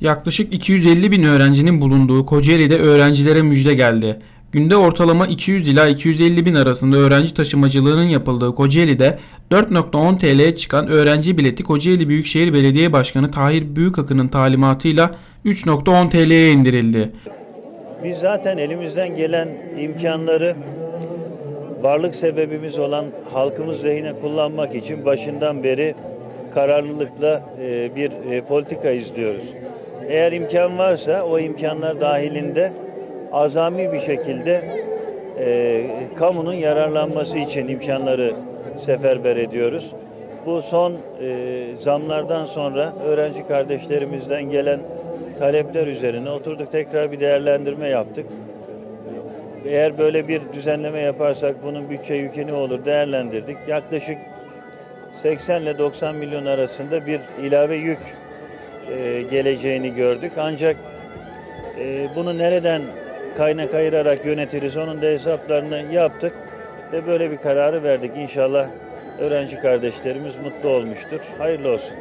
Yaklaşık 250 bin öğrencinin bulunduğu Kocaeli'de öğrencilere müjde geldi. Günde ortalama 200 ila 250 bin arasında öğrenci taşımacılığının yapıldığı Kocaeli'de 4.10 TL'ye çıkan öğrenci bileti Kocaeli Büyükşehir Belediye Başkanı Tahir Büyükakın'ın talimatıyla 3.10 TL'ye indirildi. Biz zaten elimizden gelen imkanları varlık sebebimiz olan halkımız lehine kullanmak için başından beri kararlılıkla e, bir e, politika izliyoruz. Eğer imkan varsa o imkanlar dahilinde azami bir şekilde e, kamunun yararlanması için imkanları seferber ediyoruz. Bu son e, zamlardan sonra öğrenci kardeşlerimizden gelen talepler üzerine oturduk tekrar bir değerlendirme yaptık. Eğer böyle bir düzenleme yaparsak bunun bütçe yükü ne olur değerlendirdik. Yaklaşık 80 ile 90 milyon arasında bir ilave yük e, geleceğini gördük. Ancak e, bunu nereden kaynak ayırarak yönetiriz onun da hesaplarını yaptık ve böyle bir kararı verdik. İnşallah öğrenci kardeşlerimiz mutlu olmuştur. Hayırlı olsun.